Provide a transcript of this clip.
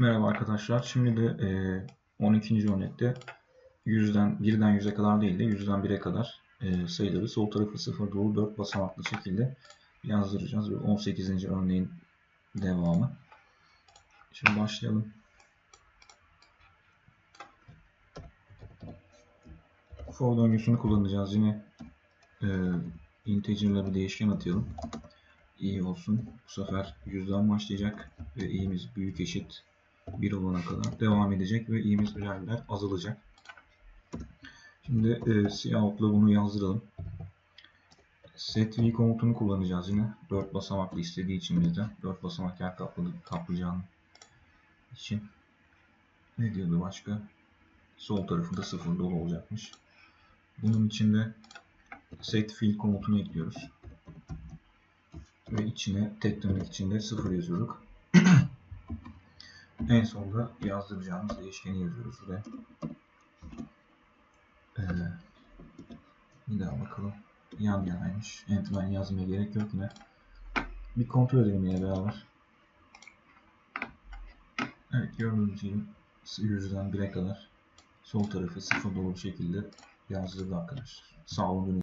Merhaba arkadaşlar. Şimdi de e, 12. örnekte 100'den 1'den 100'e kadar değil de 100'den 1'e kadar e, sayıları sol tarafı 0 dolu 4 basamaklı şekilde yazdıracağız. Ve 18. örneğin devamı. Şimdi başlayalım. For döngüsünü kullanacağız. Yine e, integer'lara değişken atayalım. İyi olsun. Bu sefer 100'den başlayacak ve i'miz büyük eşit 1 olana kadar devam edecek ve i'miz birer birer azalacak. Şimdi e, Cout'la bunu yazdıralım. Set v komutunu kullanacağız yine. 4 basamaklı istediği için bizde. 4 basamak yer kapladı, kaplayacağım için. Ne diyordu başka? Sol tarafında 0 dolu olacakmış. Bunun içinde set fill komutunu ekliyoruz. Ve içine tek tırnak içinde 0 yazıyorduk. En sonunda yazdıracağımız değişkeni yazıyoruz buraya. Ee, bir daha bakalım. Yan yanaymış. Endline yazmaya gerek yok yine. Bir kontrol edelim yine beraber. Evet gördüğünüz gibi yüzden 1'e kadar sol tarafı sıfır dolu bir şekilde yazdırdı arkadaşlar. Sağ olun.